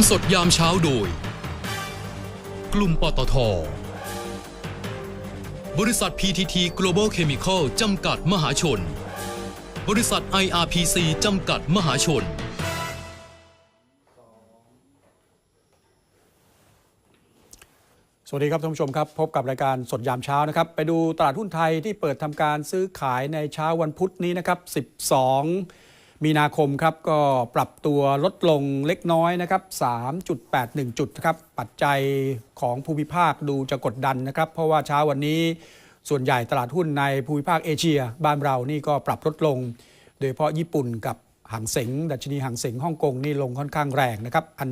มสดยามเช้าโดย กลุ่มปตท บริษัท PTT Global Chemical จำกัดมหาชน บริษัท IRPC จำกัดมหาชน สวัสดีครับท่านผู้ชมครับ พบกับรายการสดยามเช้านะครับ ไปดูตลาดหุ้นไทยที่เปิดทำการซื้อขายในเช้าวันพุธนี้นะครับ 12 มีนาคมครับก็ปรับตัวลดลงเล็กน้อยนะครับ3.81 จุดนะครับปัจจัยของภูมิภาคดูจะกดดันนะครับ เพราะว่าเช้าวันนี้ส่วนใหญ่ตลาดหุ้นในภูมิภาคเอเชีย บ้านเรานี่ก็ปรับลดลง โดยเฉพาะญี่ปุ่นกับหางเสงดัชนีหางเสงฮ่องกงนี่ลงค่อนข้างแรงนะครับ อัน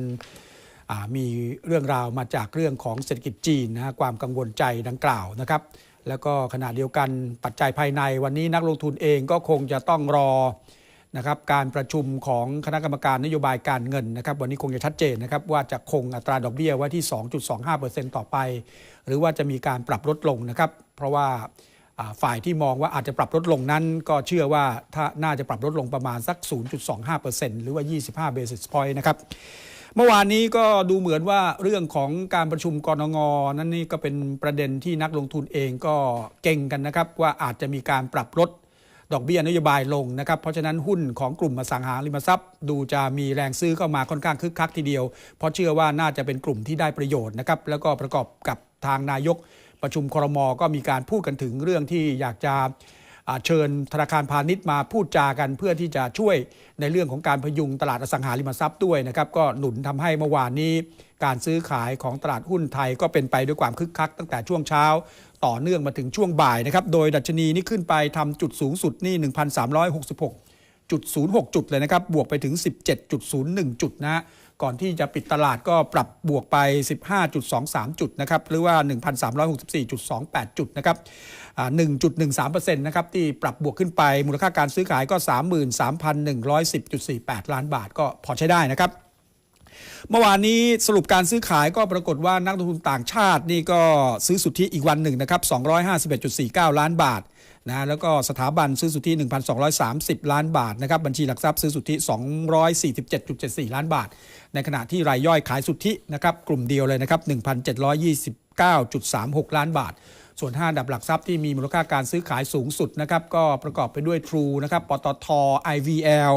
อมีเรื่องราวมาจากเรื่องของเศรษฐกิจจีนนะฮะความกังวลใจดังกล่าวนะครับ แล้วก็ขณะเดียวกันปัจจัยภายในวันนี้นักลงทุนเองก็คงจะต้องรอ นะครับการประชุมของคณะกรรมการนโยบายการเงินนะครับวันนี้คงจะชัดเจนนะครับว่าจะคงอัตราดอกเบี้ยไว้ที่ 2.25%ต่อไป หรือว่าจะมีการปรับลดลงนะครับเพราะว่าฝ่ายที่มองว่าอาจจะปรับลดลงนั้น ก็เชื่อว่าถ้าน่าจะปรับลดลงประมาณสัก 0.25%หรือว่า 25 basis point นะครับเมื่อวานนี้ก็ดูเหมือนว่าเรื่องของการประชุมกรงงนั้นนี่ก็เป็นประเด็นที่นักลงทุนเองก็เก่งกันนะครับ ว่าอาจจะมีการปรับลด ดอกเบี้ยนโยบายลงนะครับเพราะฉะนั้นหุ้นของกลุ่มอสังหาริมทรัพย์ ดูจะมีแรงซื้อเข้ามาค่อนข้างคึกคักทีเดียว เพราะเชื่อว่าน่าจะเป็นกลุ่มที่ได้ประโยชน์นะครับแล้วก็ประกอบกับทางนายก ประชุมครมก็มีการพูดกันถึงเรื่องที่อยากจะเชิญธนาคารพาณิชย์มาพูดจากันเพื่อที่จะช่วยในเรื่องของการพยุงตลาดอสังหาริมทรัพย์ด้วยนะครับก็หนุนทำให้เมื่อวานนี้ การซื้อขายของตลาดหุ้นไทยก็เป็นไปด้วยความคึกคักตั้งแต่ช่วงเช้า ต่อเนื่องมาถึงช่วงบ่ายนะครับ โดยดัชนีนี่ขึ้นไปทำจุดสูงสุดนี่ 1,366จุด06 จุดเลยนะครับ บวกไปถึง 17.01 จุดนะฮะก่อนที่จะปิดตลาดก็ปรับบวกไป 15.23 จุดนะครับ หรือว่า 1,364.28 จุดนะครับอ่า1.13%นะครับที่ปรับบวกขึ้นไป มูลค่าการซื้อขายก็ 33,110.48 ล้านบาทก็พอใช้ได้นะครับ เมื่อวานนี้สรุปการซื้อขายก็ปรากฏว่านักลงทุนต่างชาตินี่ก็ซื้อสุทธิอีกวันหนึ่งนะครับ251.49 ล้านบาทนะแล้วก็สถาบันซื้อสุทธิ 1,230 ล้านบาทนะครับบัญชีหลักทรัพย์ซื้อสุทธิ 247.74 ล้านบาท ในขณะที่รายย่อยขายสุทธินะครับกลุ่มเดียวเลยนะครับ1,729.36 ล้านบาท ส่วน 5 ดับหลักทรัพย์ที่มีมูลค่าการซื้อขายสูงสุดนะครับก็ประกอบไปด้วย True นะครับปตท IVL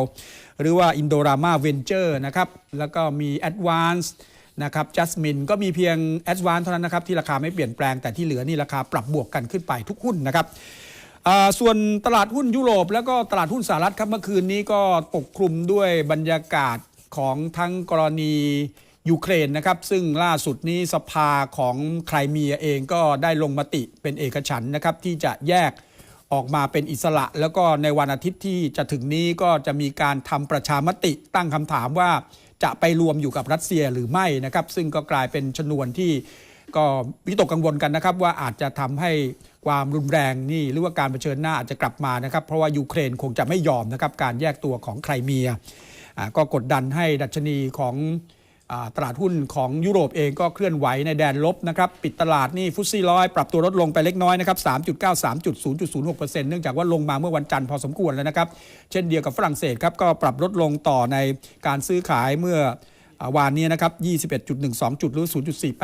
หรือว่า Indorama Venture นะครับแล้วก็มี Advance นะครับ Jasmine ก็มีเพียง Advance เท่านั้นนะครับที่ราคาไม่เปลี่ยนแปลงแต่ที่เหลือนี่ราคาปรับบวกกันขึ้นไปทุกหุ้นนะครับส่วนตลาดหุ้นยุโรป แล้วก็ตลาดหุ้นสหรัฐครับเมื่อคืนนี้ก็ปกคลุมด้วยบรรยากาศของทั้งกรณี ยูเครนนะครับ ซึ่งล่าสุดนี้สภาของไครเมียเองก็ได้ลงมติเป็นเอกฉันท์นะครับที่จะแยกออกมาเป็นอิสระ แล้วก็ในวันอาทิตย์ที่จะถึงนี้ก็จะมีการทำประชามติตั้งคำถามว่าจะไปรวมอยู่กับรัสเซียหรือไม่นะครับ ซึ่งก็กลายเป็นชนวนที่ก็วิตกกังวลกันนะครับ ว่าอาจจะทำให้ความรุนแรงนี่หรือว่าการเผชิญหน้าอาจจะกลับมานะครับ เพราะว่ายูเครนคงจะไม่ยอมนะครับ การแยกตัวของไครเมียก็กดดันให้ดัชนีของ ตลาดหุ้นของยุโรปเองก็เคลื่อนไหวในแดนลบนะครับ ปิดตลาดนี่ฟุตซี่ร้อยปรับตัวลดลงไปเล็กน้อยนะครับ 3.93จุด0.06%เนื่องจากว่าลงมาเมื่อวันจันทร์พอสมควรแล้วนะครับ เช่นเดียวกับฝรั่งเศสครับ ก็ปรับลดลงต่อในการซื้อขายเมื่ออวานนี้นะครับ 21.12 จุดหรือ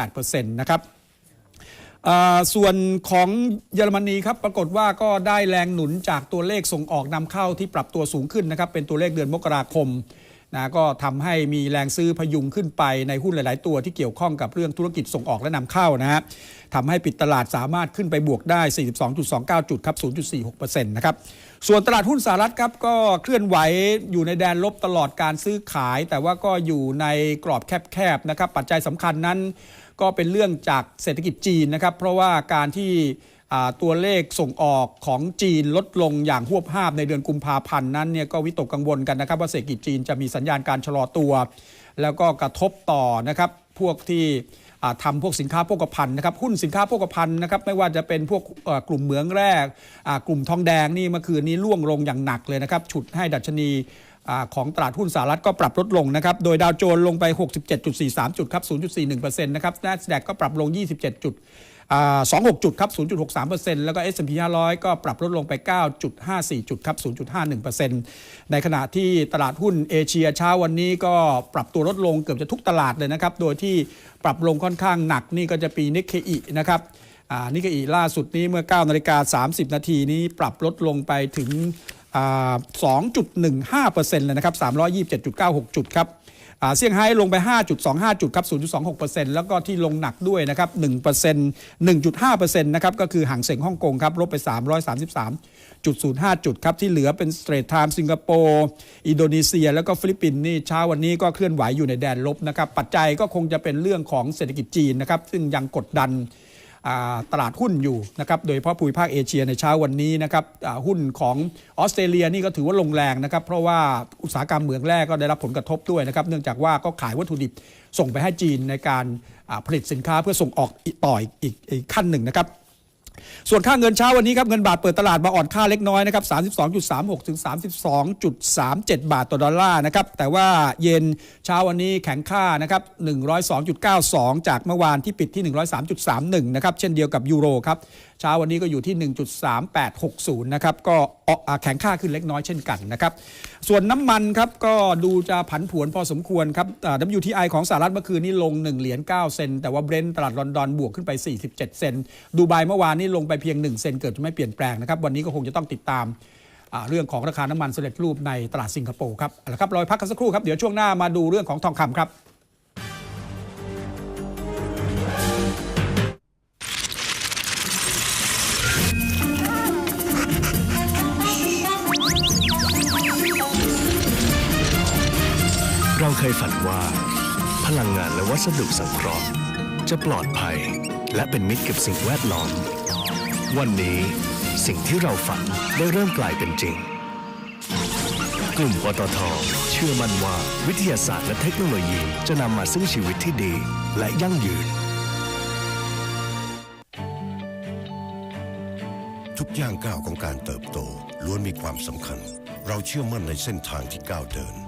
0.48%นะครับส่วนของเยอรมนีครับปรากฏว่าก็ได้แรงหนุนจากตัวเลขส่งออกนำเข้าที่ปรับตัวสูงขึ้นนะครับเป็นตัวเลขเดือนมกราคม นะก็ทำให้มีแรงซื้อพยุงขึ้นไปในหุ้นหลาย ๆ ตัวที่เกี่ยวข้องกับเรื่องธุรกิจส่งออกและนำเข้านะฮะทำให้ปิดตลาดสามารถขึ้นไปบวกได้ 42.29 จุดครับ 0.46%นะครับ ส่วนตลาดหุ้นสหรัฐครับก็เคลื่อนไหวอยู่ในแดนลบตลอดการซื้อขาย แต่ว่าก็อยู่ในกรอบแคบ ๆ นะครับ ปัจจัยสำคัญนั้น ก็เป็นเรื่องจากเศรษฐกิจจีนนะครับ เพราะว่าการที่ ตัวเลขส่งออกของจีนลดลงอย่างหวบภาพในเดือนกุมภาพันธ์นั้นเนี่ยก็วิตกกังวลกันนะครับ ว่าเศรษฐกิจจีนจะมีสัญญาณการชะลอตัว แล้วก็กระทบต่อนะครับพวกที่อ่าทำพวกสินค้าโภคภัณฑ์นะครับหุ้นสินค้าโภคภัณฑ์นะครับไม่ว่าจะเป็นพวกกลุ่มเหมืองแร่กลุ่มทองแดงนี่เมื่อคืนนี้ร่วงลงอย่างหนักเลยนะครับฉุดให้ดัชนีของตลาดหุ้นสหรัฐก็ปรับลดลงนะครับ โดยดาวโจนส์ลงไป 67.43 จุดครับ 0.41%นะครับ NASDAQ ก็ปรับลง 27จุด 26 จุดครับ 0.63%แล้วก็ S&P 500 ก็ปรับลดลงไป 9.54 จุดครับ 0.51%ในขณะที่ตลาดหุ้นเอเชียเช้าวันนี้ก็ปรับตัวลดลงเกือบจะทุกตลาดเลยนะครับ โดยที่ปรับลงค่อนข้างหนักนี่ก็จะปีนิกเคอินะครับนิกเคอิล่าสุดนี้เมื่อ9นาฬิกา30 นาทีนี้ปรับลดลงไปถึง 2.15%เลยนะครับ 327.96 จุดครับ เซี่ยงไฮ้ลงไป 5.25 จุดครับ 0.26%แล้วก็ที่ลงหนักด้วยนะครับ1% 1.5%นะครับก็คือห่างเสงฮ่องกงครับลบไป 333.05 จุดครับที่เหลือเป็นสเตรทไทม์สิงคโปร์อินโดนีเซีย แล้วก็ฟิลิปปินส์นี่เช้าวันนี้ก็เคลื่อนไหวอยู่ในแดนลบนะครับปัจจัยก็คงจะเป็นเรื่องของเศรษฐกิจจีนนะครับซึ่งยังกดดัน ตลาดหุ้นอยู่นะครับโดยเฉพาะภูมิภาคเอเชียในเช้าวันนี้นะครับหุ้นของออสเตรเลียนี่ก็ถือว่าลงแรงนะครับเพราะว่าอุตสาหกรรมเหมืองแร่ก็ได้รับผลกระทบด้วยนะครับเนื่องจากว่าก็ขายวัตถุดิบส่งไปให้จีนในการผลิตสินค้าเพื่อส่งออกต่ออีกขั้นหนึ่งนะครับ ส่วนค่าเงินเช้าวันนี้ครับเงินบาทเปิดตลาดมาอ่อนค่าเล็กน้อยนะครับ 32.36 ถึง 32.37 บาทต่อดอลลาร์นะครับ แต่ว่าเย็นเช้าวันนี้แข็งค่านะครับ 102.92 จากเมื่อวานที่ปิดที่ 103.31 นะครับ เช่นเดียวกับยูโรครับ เช้าวันนี้ก็อยู่ที่ 1.3860 นะครับ ก็แข็งค่าขึ้นเล็กน้อยเช่นกันนะครับ ส่วนน้ำมันครับก็ดูจะผันผวนพอสมควรครับ WTI ของสหรัฐเมื่อคืนนี้ลง 1 เหรียญ9เซนแต่ว่าเบรนท์ตลาดลอนดอนบวกขึ้นไป 47 เซนดูไบเมื่อวานนี้ลงไปเพียง 1 เซนเกิดจะไม่เปลี่ยนแปลงนะครับ วันนี้ก็คงจะต้องติดตามเรื่องของราคาน้ำมันสำเร็จรูปในตลาดสิงคโปร์ครับเอาละครับราไปพักกันสักครู่ครับ เดี๋ยวช่วงหน้ามาดูเรื่องของทองคำครับ เราเคยฝันว่า พลังงานและวัสดุสังเคราะห์ จะปลอดภัยและเป็นมิตรกับสิ่งแวดล้อม วันนี้สิ่งที่เราฝันได้เริ่มกลายเป็นจริง กลุ่มปตทเชื่อมั่นว่าวิทยาศาสตร์และเทคโนโลยีจะนำมาซึ่งชีวิตที่ดีและยั่งยืน ทุกย่างก้าวของการเติบโตล้วนมีความสำคัญ เราเชื่อมั่นในเส้นทางที่ก้าวเดิน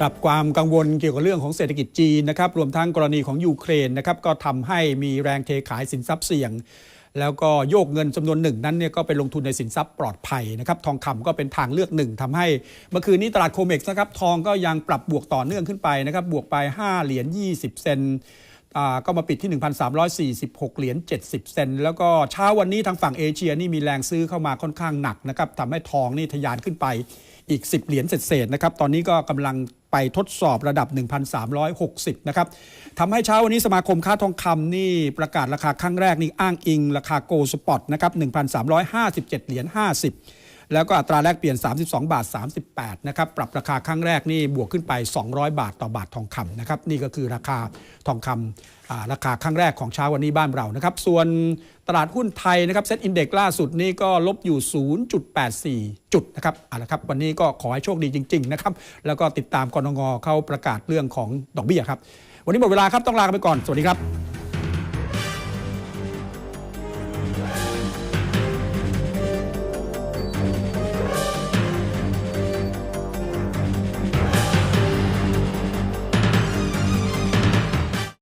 กับความกังวลเกี่ยวกับเรื่องของเศรษฐกิจจีนนะครับรวมทั้งกรณีของยูเครนนะครับก็ทำให้มีแรงเทขายสินทรัพย์เสี่ยง แล้วก็โยกเงินจำนวนหนึ่งนั้นเนี่ยก็ไปลงทุนในสินทรัพย์ปลอดภัยนะครับทองคำก็เป็นทางเลือกหนึ่งทำให้เมื่อคืนนี้ตลาดโคเม็กซ์นะครับทองก็ยังปรับบวกต่อเนื่องขึ้นไปนะครับบวกไป 5 เหรียญ20 เซนก็มาปิดที่ 1,346 เหรียญ 70 เซน แล้วก็เช้าวันนี้ทางฝั่งเอเชียนี่มีแรงซื้อเข้ามาค่อนข้างหนักนะครับทำให้ทองนี่ทะยานขึ้นไป อีก 10 เหรียญเศษๆนะครับ ตอนนี้ก็กำลังไปทดสอบระดับ 1,360 นะครับทำให้เช้าวันนี้สมาคมค้าทองคำนี่ประกาศราคาครั้งแรกนี่อ้างอิงราคาโกลสปอตนะครับ 1,357 เหรียญ50 แล้วก็อัตราแลกเปลี่ยน 32 บาท 38 นะครับ ปรับราคาครั้งแรกนี่บวกขึ้นไป 200 บาทต่อบาททองคำนะครับ นี่ก็คือราคาทองคำราคาครั้งแรกของเช้าวันนี้บ้านเรานะครับ ส่วนตลาดหุ้นไทยนะครับเซ็ตอินเด็กล่าสุดนี่ก็ลบอยู่ 0.84 จุดนะครับเอาละครับ วันนี้ก็ขอให้โชคดีจริง ๆ นะครับ แล้วก็ติดตามกรงงเขาประกาศเรื่องของดอกเบี้ยครับ วันนี้หมดเวลาครับ ต้องลากันไปก่อน สวัสดีครับ